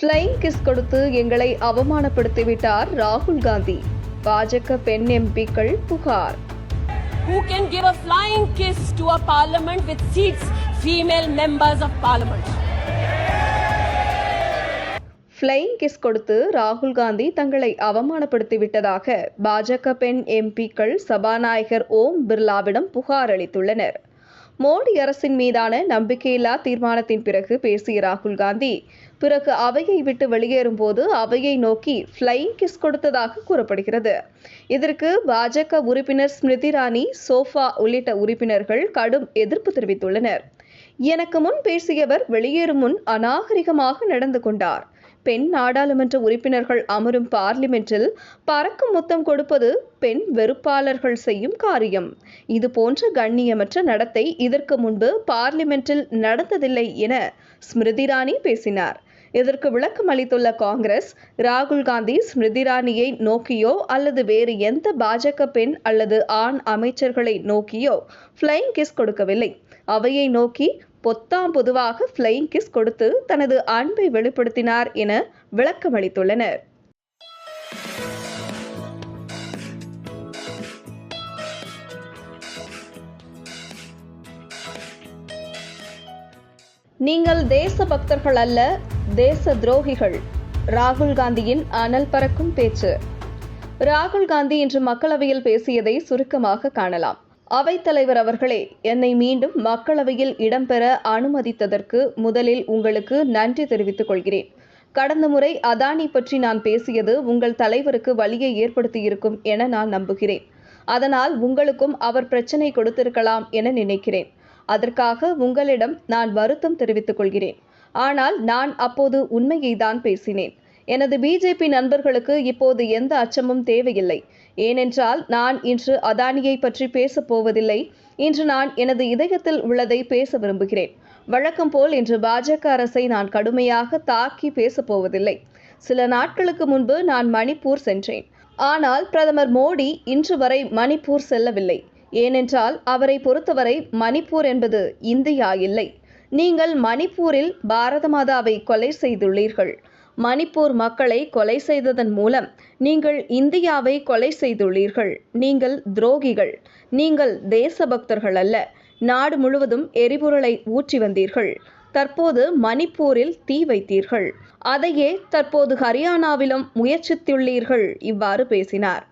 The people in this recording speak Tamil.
ஃப்ளைங் கிஸ் கொடுத்து எங்களை அவமானப்படுத்திவிட்டார் ராகுல் காந்தி. பாஜக பெண் எம்பிக்கள் புகார். Who can give a flying kiss to a parliament with seats? Female members of parliament? Flying kiss கொடுத்து ராகுல் காந்தி தங்களை அவமானப்படுத்திவிட்டதாக பாஜக பெண் எம்பிக்கள் சபாநாயகர் ஓம் பிர்லாவிடம் புகார் அளித்துள்ளனர். மோடி அரசின் மீதான நம்பிக்கையில்லா தீர்மானத்தின் பிறகு பேசிய ராகுல் காந்தி பிறகு அவையை விட்டு வெளியேறும் போது அவையை நோக்கி ஃப்ளைங் கிஸ் கொடுத்ததாக கூறப்படுகிறது. இதற்கு பாஜக உறுப்பினர் ஸ்மிருதி இரானி சோஃபா உள்ளிட்ட உறுப்பினர்கள் கடும் எதிர்ப்பு தெரிவித்துள்ளனர். எனக்கு முன் பேசியவர் வெளியேறும் முன் அநாகரிகமாக நடந்து கொண்டார். பெண் நாடாளுமன்ற உறுப்பினர்கள் அமரும் பார்லிமெண்டில் பறக்கும் முத்தம் கொடுப்பது பெண் வெறுப்பாளர்கள் செய்யும் காரியம். இது போன்ற கண்ணியமற்ற நடத்தை இதற்கு முன்பு பார்லிமென்ட்டில் நடந்ததில்லை என ஸ்மிருதி இரானி பேசினார். இதற்கு விளக்கம் அளித்துள்ள காங்கிரஸ் ராகுல் காந்தி ஸ்மிருதி இரானியை நோக்கியோ அல்லது வேறு எந்த பாஜக பெண் அல்லது ஆண் அமைச்சர்களை நோக்கியோ ஃப்ளைங் கிஸ் கொடுக்கவில்லை. அவையை நோக்கி பொத்தாம் பொதுவாக ஃப்ளைங் கிஸ் கொடுத்து தனது அன்பை வெளிப்படுத்தினார் என விளக்கமளித்துள்ளனர் நீங்கள் தேச பக்தர்கள் அல்ல தேச துரோகிகள். ராகுல் காந்தியின் அனல் பறக்கும் பேச்சு. ராகுல் காந்தி இன்று மக்களவையில் பேசியதை சுருக்கமாக காணலாம். அவைத்தலைவர் அவர்களே என்னை மீண்டும் மக்களவையில் இடம்பெற அனுமதித்ததற்கு முதலில் உங்களுக்கு நன்றி தெரிவித்துக் கொள்கிறேன். கடந்த முறை அதானி பற்றி நான் பேசியது உங்கள் தலைவருக்கு வழியை ஏற்படுத்தியிருக்கும் என நான் நம்புகிறேன். அதனால் உங்களுக்கும் அவர் பிரச்சனை கொடுத்திருக்கலாம் என நினைக்கிறேன். அதற்காக உங்களிடம் நான் வருத்தம் தெரிவித்துக் கொள்கிறேன். ஆனால் நான் அப்போது உண்மையை தான் பேசினேன். எனது பிஜேபி நண்பர்களுக்கு இப்போது எந்த அச்சமும் தேவையில்லை. ஏனென்றால் நான் இன்று அதானியை பற்றி பேசப் போவதில்லை. இன்று நான் எனது இதயத்தில் உள்ளதை பேச விரும்புகிறேன். வழக்கம் போல் இன்று பாஜக அரசை நான் கடுமையாக தாக்கி பேசப் போவதில்லை. சில நாட்களுக்கு முன்பு நான் மணிப்பூர் சென்றேன். ஆனால் பிரதமர் மோடி இன்று வரை மணிப்பூர் செல்லவில்லை. ஏனென்றால் அவரை பொறுத்தவரை மணிப்பூர் என்பது இந்தியா இல்லை. நீங்கள் மணிப்பூரில் பாரத மாதாவை கொலை செய்துள்ளீர்கள். மணிப்பூர் மக்களை கொலை செய்ததன் மூலம் நீங்கள் இந்தியாவை கொலை செய்துள்ளீர்கள். நீங்கள் துரோகிகள். நீங்கள் தேசபக்தர்கள் அல்ல. நாடு முழுவதும் எரிபொருளை ஊற்றி வந்தீர்கள். தற்போது மணிப்பூரில் தீ வைத்தீர்கள். அதையே தற்போது ஹரியானாவிலும் முயற்சித்துள்ளீர்கள். இவ்வாறு பேசினார்.